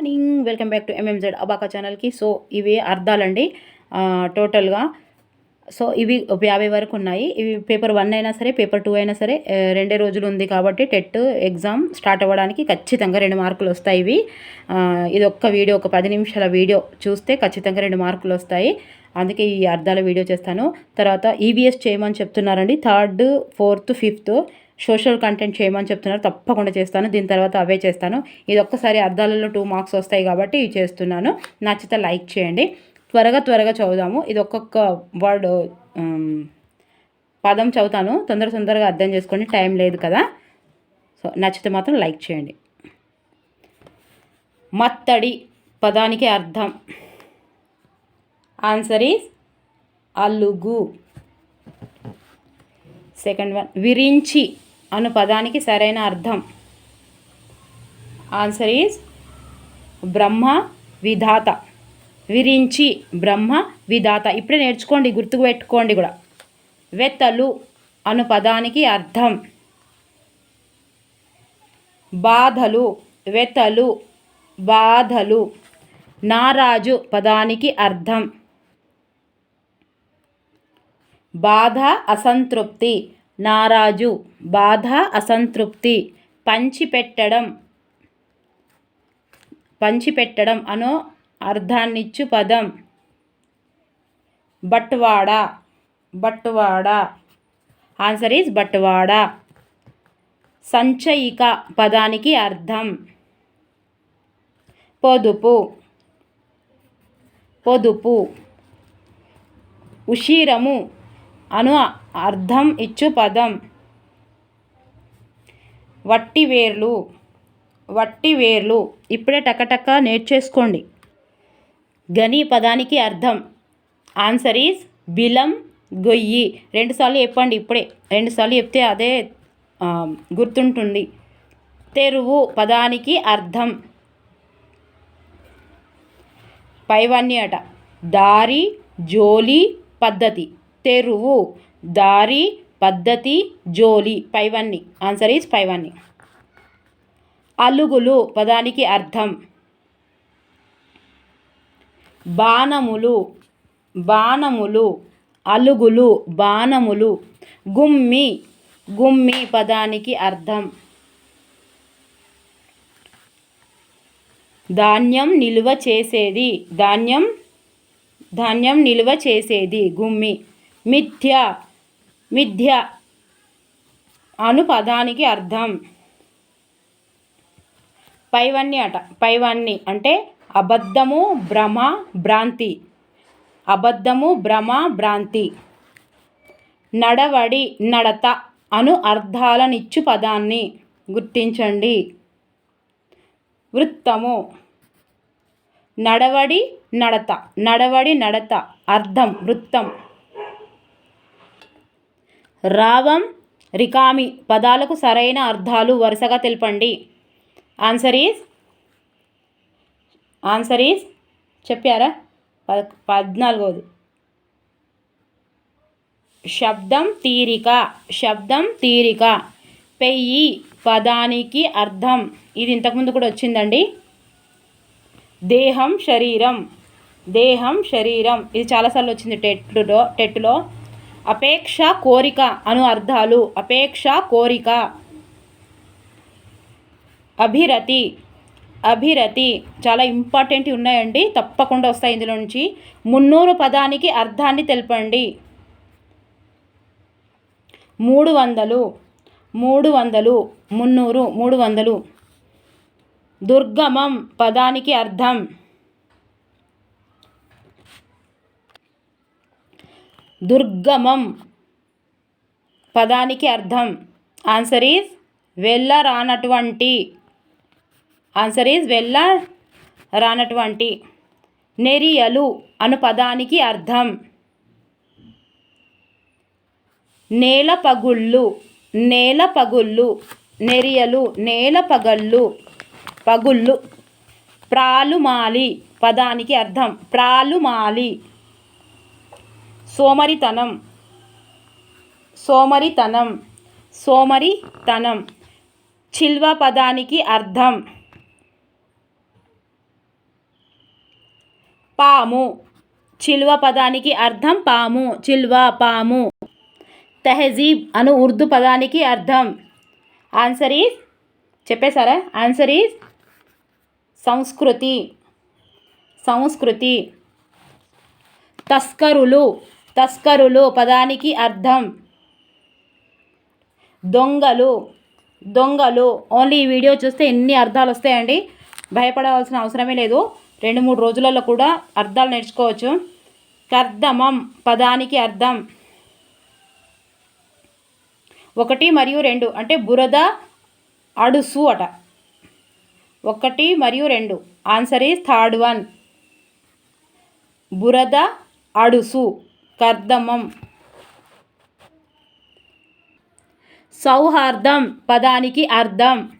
Morning. Welcome back to MMZ abaca ఛానల్కి so ఇవి అర్థాలండి. టోటల్గా. సో ఇవి యాభై వరకు ఉన్నాయి. ఇవి పేపర్ వన్ అయినా సరే పేపర్ టూ అయినా సరే రెండే రోజులు ఉంది కాబట్టి టెట్ ఎగ్జామ్ స్టార్ట్ అవ్వడానికి ఖచ్చితంగా రెండు మార్కులు వస్తాయి ఇవి. ఇది ఒక్క వీడియో ఒక పది నిమిషాల వీడియో చూస్తే ఖచ్చితంగా రెండు మార్కులు వస్తాయి. అందుకే ఈ అర్థాల వీడియో చేస్తాను. తర్వాత ఈవీఎస్ చేయమని చెప్తున్నారండి. Third fourth fifth. Social content చేయమని చెప్తున్నారు. తప్పకుండా చేస్తాను. దీని తర్వాత అవే చేస్తాను. ఇది ఒక్కసారి అర్థాలలో టూ మార్క్స్ వస్తాయి కాబట్టి ఇవి చేస్తున్నాను. నచ్చితే లైక్ చేయండి. త్వరగా త్వరగా చదువుదాము. ఇది ఒక్కొక్క వర్డ్ పదం చదువుతాను. తొందర తొందరగా అర్థం చేసుకోండి. టైం లేదు కదా. సో నచ్చితే మాత్రం లైక్ చేయండి. మత్తడి పదానికి అర్థం. ఆన్సర్ ఈజ్ అలుగు. సెకండ్ వన్ విరించి. అను పదానికి సరైన అర్థం. ఆన్సర్ ఈజ్ బ్రహ్మ విధాత. విరించి బ్రహ్మ విధాత. ఇప్పుడే నేర్చుకోండి గుర్తుకు పెట్టుకోండి కూడా. వెత్తలు అను పదానికి అర్థం. బాధలు వెతలు బాధలు. నారాజు పదానికి అర్థం. బాధ అసంతృప్తి. నారాజు. బాధ అసంతృప్తి. పంచిపెట్టడం. పంచిపెట్టడం అనో అర్థాన్నిచ్చు పదం. బట్వాడ. బట్వాడ. Answer is బట్వాడ. సంచయిక పదానికి అర్థం. పొదుపు. పొదుపు. ఉషీరము. అను అర్థం ఇచ్చు పదం. వట్టివేర్లు వట్టివేర్లు. ఇప్పుడే టకటక నేర్చేసుకోండి. గని పదానికి అర్థం. ఆన్సర్ ఈజ్ బిలం గొయ్యి. రెండుసార్లు చెప్పండి ఇప్పుడే. రెండుసార్లు చెప్తే అదే గుర్తుంటుంది. తెరువు పదానికి అర్థం. పైవన్నీ అట. దారి జోలి పద్ధతి. తెరువు దారి పద్ధతి జోలి. పైవన్నీ. ఆన్సర్ ఈజ్ పైవన్నీ. అలుగులు పదానికి అర్థం. బాణములు బాణములు అలుగులు బాణములు. గుమ్మి గుమ్మి పదానికి అర్థం. ధాన్యం నిల్వ చేసేది ధాన్యం ధాన్యం నిల్వ చేసేది గుమ్మి. మిథ్య మిథ్య అను పదానికి అర్థం. పైవన్నీ అట పైవన్నీ అంటే అబద్ధము భ్రమ భ్రాంతి. అబద్ధము భ్రమ భ్రాంతి. నడవడి నడత అను అర్థాలనిచ్చు పదాన్ని గుర్తించండి. వృత్తము. నడవడి నడత నడవడి నడత అర్థం వృత్తం. రావం రికామి పదాలకు సరైన అర్థాలు వరుసగా తెలపండి. ఆన్సర్ ఈజ్ ఆన్సర్ ఈజ్ చెప్పారా? పద్నాలుగోది. శబ్దం తీరిక శబ్దం తీరిక. పెయ్యి పదానికి అర్థం. ఇది ఇంతకుముందు కూడా వచ్చిందండి. దేహం శరీరం. దేహం శరీరం. ఇది చాలాసార్లు వచ్చింది టెట్లో టెట్లో. అపేక్ష కోరిక అను అర్థాలు. అపేక్ష కోరిక. అభిరతి. అభిరతి. చాలా ఇంపార్టెంట్ ఉన్నాయండి. తప్పకుండా వస్తాయి ఇందులో నుంచి. మున్నూరు పదానికి అర్థాన్ని తెలపండి. మూడు వందలు. మూడు వందలు. మున్నూరు. మూడు వందలు. దుర్గమం పదానికి అర్థం. దుర్గమం. పదానికి అర్థం. ఆన్సర్ ఈజ్ వెళ్ళరానటువంటి. ఆన్సర్ ఈజ్ వెళ్ళ రానటువంటి నెరియలు అను పదానికి అర్థం. నేల పగుళ్ళు నేల పగుళ్ళు నెరియలు నేల పగళ్ళు పగుళ్ళు ప్రాలుమాలి పదానికి అర్థం. ప్రాలుమాలి. సోమరితనం. సోమరితనం. సోమరితనం. చిల్వ పదానికి అర్థం. పాము. చిల్వ పదానికి అర్థం పాము. చిల్వ పాము. తెహజీబ్ అను ఉర్దూ పదానికి అర్థం. ఆన్సర్ ఈజ్ చెప్పేశారా? ఆన్సర్ ఈజ్ సంస్కృతి. సంస్కృతి. తస్కరులు. తస్కరులు పదానికి అర్థం. దొంగలు దొంగలు. ఓన్లీ ఈ వీడియో చూస్తే ఎన్ని అర్థాలు వస్తాయండి? భయపడవలసిన అవసరమే లేదు. రెండు మూడు రోజులలో కూడా అర్థాలు నేర్చుకోవచ్చు. కర్దమం పదానికి అర్థం. ఒకటి మరియు రెండు అంటే బురద అడుసు అట. ఒకటి మరియు రెండు. Answer is third one. బురద అడుసు. కర్దమం. సౌహార్దం పదానికి అర్థం.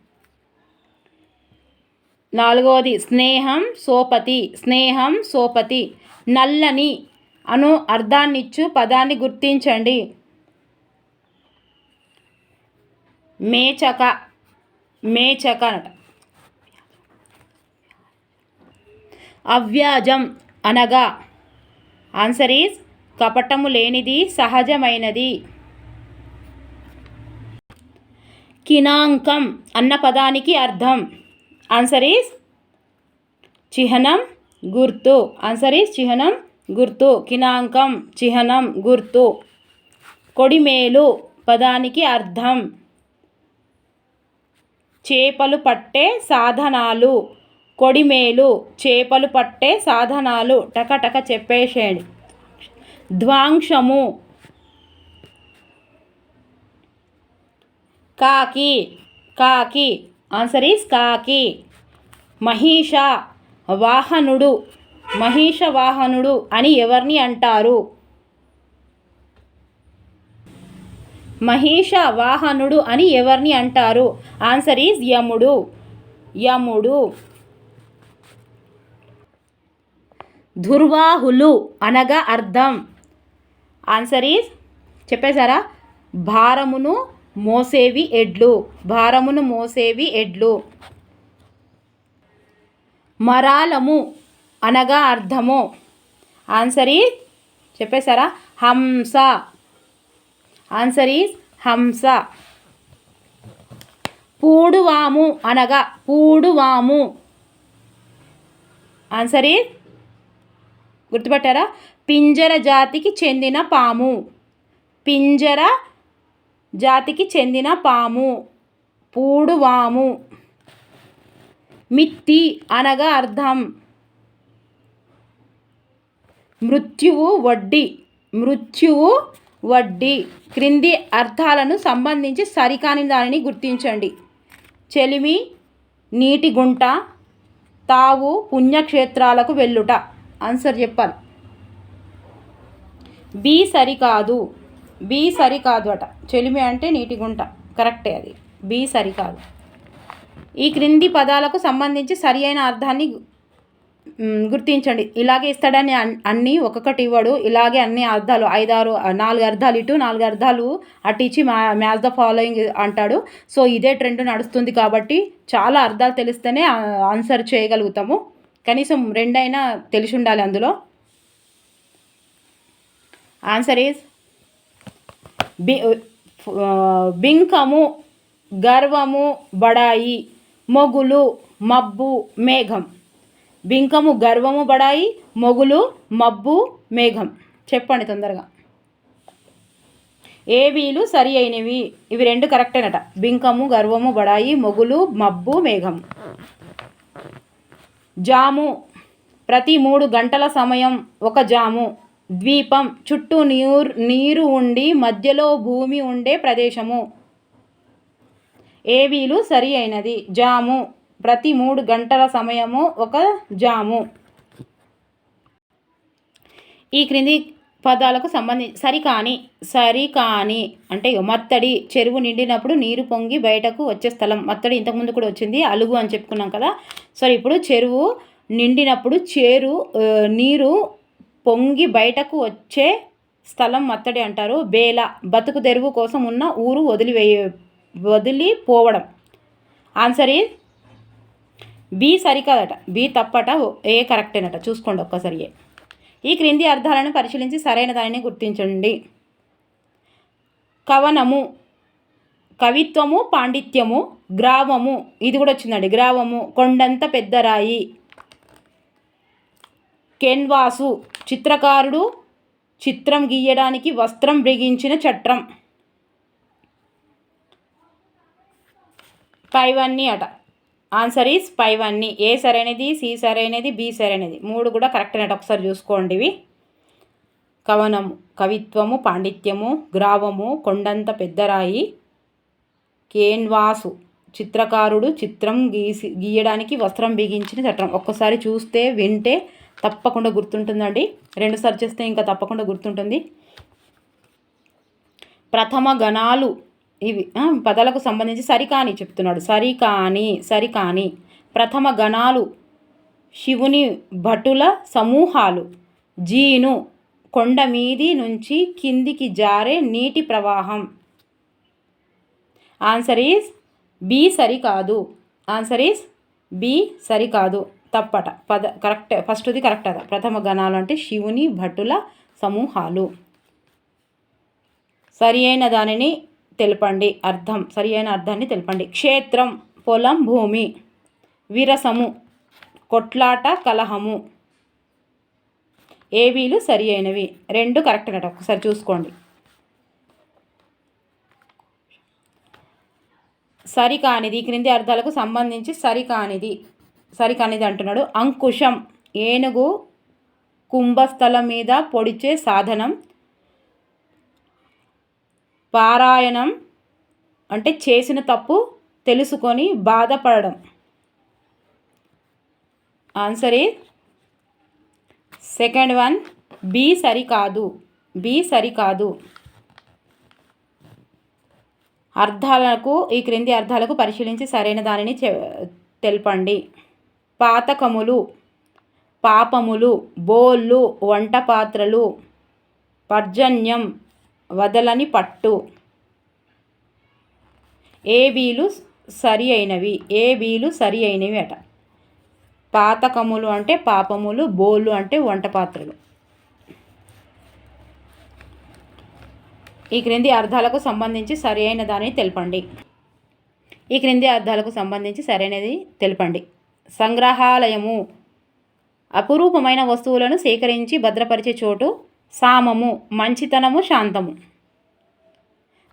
నాలుగవది స్నేహం సోపతి. స్నేహం సోపతి. నల్లని అను అర్థాన్నిచ్చు పదాన్ని గుర్తించండి. మేచక మేచక అనట. అవ్యాజం అనగా ఆన్సర్ ఈజ్ కపటము లేనిది సహజమైనది. కినాంకం అన్న పదానికి అర్థం. ఆన్సర్ ఈస్ చిహ్నం గుర్తు. ఆన్సర్ ఈస్ చిహ్నం గుర్తు. కినాంకం చిహ్నం గుర్తు. కొడిమేలు పదానికి అర్థం. చేపలు పట్టే సాధనాలు. కొడిమేలు చేపలు పట్టే సాధనాలు. టకటక చెప్పేసేయండి. ధ్వాంశము. కాకి కాకి ఆన్సర్ ఈస్ కాకి. మహిష వాహనుడు మహిష వాహనుడు అని ఎవరిని అంటారు? మహిష వాహనుడు అని ఎవరిని అంటారు? ఆన్సర్ ఈజ్ యముడు. యముడు. దుర్వాహులు అనగా అర్థం. ఆన్సర్ ఈజ్ చెప్పేశారా? భారమును మోసేవి ఎడ్లు. భారమును మోసేవి ఎడ్లు. మరాలము అనగా అర్థము. ఆన్సర్ ఈజ్ చెప్పేశారా? హంస. ఆన్సర్ ఈజ్ హంస. పూడువాము అనగా పూడువాము. Answer is గుర్తుపట్టారా? పింజర జాతికి చెందిన పాము. పింజర జాతికి చెందిన పాము. పూడువాము మిత్తి అనగా అర్థం. మృత్యువు వడ్డీ. మృత్యువు వడ్డీ. క్రింది అర్థాలను సంబంధించి సరికాని దానిని గుర్తించండి. చెలిమి నీటి గుంట తావు పుణ్యక్షేత్రాలకు వెళ్ళుట. ఆన్సర్ చెప్పాలి. బి సరికాదు. బి సరికాదు అట. చెలిమి అంటే నీటి గుంట. కరెక్టే అది. బి సరికాదు. ఈ క్రింది పదాలకు సంబంధించి సరి అయిన అర్థాన్ని గుర్తించండి. ఇలాగే ఇస్తాడని అన్- అన్నీ ఒక్కొక్కటి ఇవ్వడు. ఇలాగే అన్ని అర్థాలు ఐదారు నాలుగు అర్థాలు ఇటు నాలుగు అర్థాలు అటు ఇచ్చి మ్యా మ్యాచ్ ద ఫాలోయింగ్ అంటాడు. సో ఇదే ట్రెండ్ నడుస్తుంది కాబట్టి చాలా అర్థాలు తెలిస్తేనే ఆన్సర్ చేయగలుగుతాము. కనీసం రెండైనా తెలిసి ఉండాలి అందులో. ఆన్సర్ ఈజ్ బి బింకము గర్వము బడాయి మొగులు మబ్బు మేఘం. బింకము గర్వము బడాయి మొగులు మబ్బు మేఘం. చెప్పండి తొందరగా. ఏవీలు సరి అయినవి? ఇవి రెండు కరెక్టేనట. బింకము గర్వము బడాయి మొగులు మబ్బు మేఘం. జాము. ప్రతి మూడు గంటల సమయం ఒక జాము. ద్వీపం చుట్టూ నీరు నీరు ఉండి మధ్యలో భూమి ఉండే ప్రదేశము. ఏవీలు సరి అయినది. జాము. ప్రతి మూడు గంటల సమయము ఒక జాము. ఈ క్రింది పదాలకు సంబంధించి సరికాని సరికాని అంటే ఇగో మత్తడి చెరువు నిండినప్పుడు నీరు పొంగి బయటకు వచ్చే స్థలం. మత్తడి ఇంతకుముందు కూడా వచ్చింది అలుగు అని చెప్పుకున్నాం కదా. సరే ఇప్పుడు చెరువు నిండినప్పుడు చేరు నీరు పొంగి బయటకు వచ్చే స్థలం మత్తడి అంటారు. బేల బతుకు తెరువు కోసం ఉన్న ఊరు వదిలివేయ వదిలిపోవడం ఆన్సర్ ఈ బి సరికాదట బి తప్పట ఏ కరెక్టేనట. చూసుకోండి ఒక్కసారి ఏ. ఈ క్రింది అర్థాలను పరిశీలించి సరైన దానిని గుర్తించండి. కవనము కవిత్వము పాండిత్యము గ్రామము. ఇది కూడా వచ్చిందండి. గ్రామము కొండంత పెద్దరాయి కెన్వాసు చిత్రకారుడు చిత్రం గీయడానికి వస్త్రం బిగించిన చట్రం. పైవన్నీ అట. ఆన్సర్ ఈస్ అన్ని. ఏ సరైనది సి సరైనది బి సరైనది. మూడు కూడా కరెక్ట్ అన్నట్టు ఒకసారి చూసుకోండి ఇవి. కవనము కవిత్వము పాండిత్యము గ్రావము కొండంత పెద్దరాయి కేన్వాసు చిత్రకారుడు చిత్రం గీసి గీయడానికి వస్త్రం బిగించిన చట్టం ఒక్కసారి చూస్తే వింటే తప్పకుండా గుర్తుంటుందండి. రెండు సార్లు చేస్తే ఇంకా తప్పకుండా గుర్తుంటుంది. ప్రథమ గణాలు ఇవి పదాలకు సంబంధించి సరికాని చెప్తున్నాడు. సరికాని సరికాని. ప్రథమ గణాలు శివుని భటుల సమూహాలు. జీను కొండ మీది నుంచి కిందికి జారే నీటి ప్రవాహం. ఆన్సర్ ఈస్ బి సరికాదు. ఆన్సర్ ఈస్ బి సరికాదు. తప్పట. పద కరెక్ట్ ఫస్ట్ది కరెక్ట్ అదా. ప్రథమ గణాలు అంటే శివుని భటుల సమూహాలు. సరి అయిన దానిని తెలపండి. అర్థం. సరి అయిన అర్థాన్ని తెలపండి. క్షేత్రం పొలం భూమి విరసము కొట్లాట కలహము. ఏవీలు సరి అయినవి రెండు కరెక్ట్ కట ఒకసారి చూసుకోండి. సరికానిది. క్రింది అర్థాలకు సంబంధించి సరికానిది. సరికానిది అంటున్నాడు. అంకుశం. ఏనుగు కుంభస్థలం మీద పొడిచే సాధనం. పారాయణం అంటే చేసిన తప్పు తెలుసుకొని బాధపడడం. Answer A? Second one B సరికాదు బి సరికాదు. అర్థాలకు ఈ క్రింది అర్థాలకు పరిశీలించి సరైన దానిని తెలపండి. పాతకములు పాపములు బోళ్ళు వంట పాత్రలు పర్జన్యం వదలని పట్టు. ఏబీలు సరి అయినవి ఏబీలు సరి అయినవి అట. పాతకములు అంటే పాపములు బోళ్ళు అంటే వంట పాత్రలు. ఈ క్రింది అర్థాలకు సంబంధించి సరి అయిన దానిని తెలపండి. ఈ క్రింది అర్థాలకు సంబంధించి సరైనది తెలపండి. సంగ్రహాలయము. అపురూపమైన వస్తువులను సేకరించి భద్రపరిచే చోటు సామము మంచితనము శాంతము.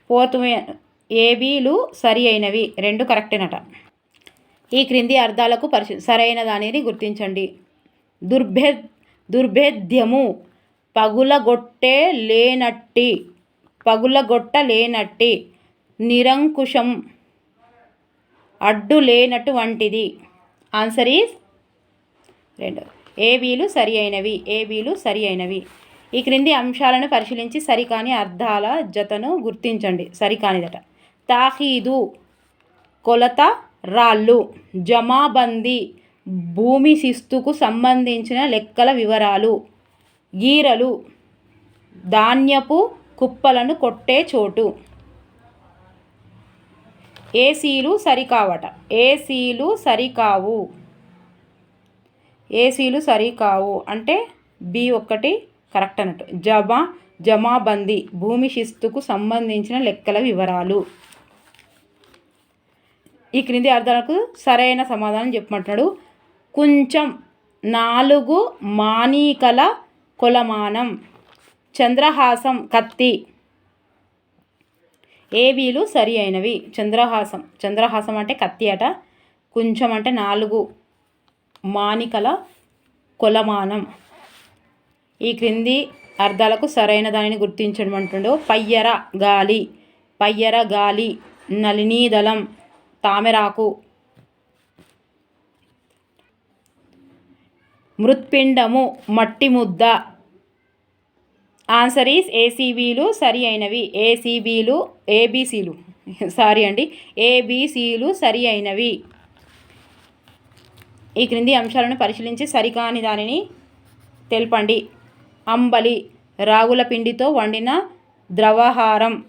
ఫోర్త్ ఏబీలు సరి అయినవి రెండు కరెక్టేనట. ఈ క్రింది అర్థాలకు పరిశు సరైన దానిని గుర్తించండి. దుర్భే దుర్భేద్యము పగులగొట్టే లేనట్టి పగులగొట్ట లేనట్టి నిరంకుశం అడ్డు లేనటువంటిది ఆన్సర్ ఈజ్ రెండు. ఏబీలు సరి అయినవి ఏబీలు సరి అయినవి. ఈ క్రింది అంశాలను పరిశీలించి సరికాని అర్థాల జతను గుర్తించండి. సరికానిదట. తాహీదు కొలత రాళ్ళు జమాబందీ భూమి శిస్తుకు సంబంధించిన లెక్కల వివరాలు గీరలు ధాన్యపు కుప్పలను కొట్టే చోటు. ఏసీలు సరికావట. ఏసీలు సరికావు. ఏసీలు సరికావు. అంటే బి ఒక్కటి కరెక్ట్ అన్నట్టు. జమా జమాబందీ భూమి శిస్తుకు సంబంధించిన లెక్కల వివరాలు. ఈ క్రింది అర్థాలకు సరైన సమాధానం చెప్పమంటున్నాడు. కొంచెం నాలుగు మానీకల కొలమానం. చంద్రహాసం కత్తి. ఏవీలు సరి అయినవి? చంద్రహాసం. చంద్రహాసం అంటే కత్తి అట. కొంచెం అంటే నాలుగు మానికల కొలమానం. ఈ క్రింది అర్థాలకు సరైన దానిని గుర్తించడం అంటుండో పయ్యర గాలి పయ్యర గాలి నలినీదళం తామెరాకు. మృత్పిండము మట్టి ముద్ద ఆన్సర్ ఈస్ ఏసీబీలు సరి అయినవి ఏసీబీలు ఏబీసీలు. సారీ అండి. ఏబీసీలు సరి అయినవి ఈ క్రింది అంశాలను పరిశీలించి సరికాని దానిని తెలపండి. అంబలి రాగుల పిండితో వండిన ద్రవహారం.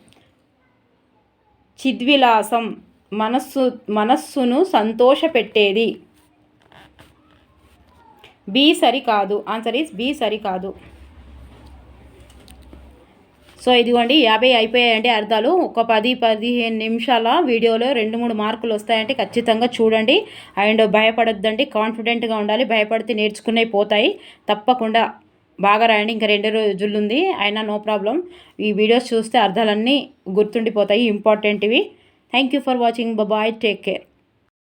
చిద్విలాసం మనస్సు మనస్సును సంతోషపెట్టేది. బి సరికాదు. ఆన్సర్ ఈస్ బి సరికాదు. సో ఇదిగోండి యాభై అయిపోయాయండి అర్థాలు. ఒక పది పదిహేను నిమిషాల వీడియోలో రెండు మూడు మార్కులు వస్తాయంటే ఖచ్చితంగా చూడండి. అండ్ భయపడొద్దండి కాన్ఫిడెంట్గా ఉండాలి. భయపడితే నేర్చుకునే పోతాయి. తప్పకుండా. బాగా రాయండి. ఇంకా రెండు రోజులు ఉంది అయినా నో ప్రాబ్లం. ఈ వీడియోస్ చూస్తే అర్థాలన్నీ గుర్తుండిపోతాయి. ఇంపార్టెంట్వి. Thank you for watching. Bye. Take care.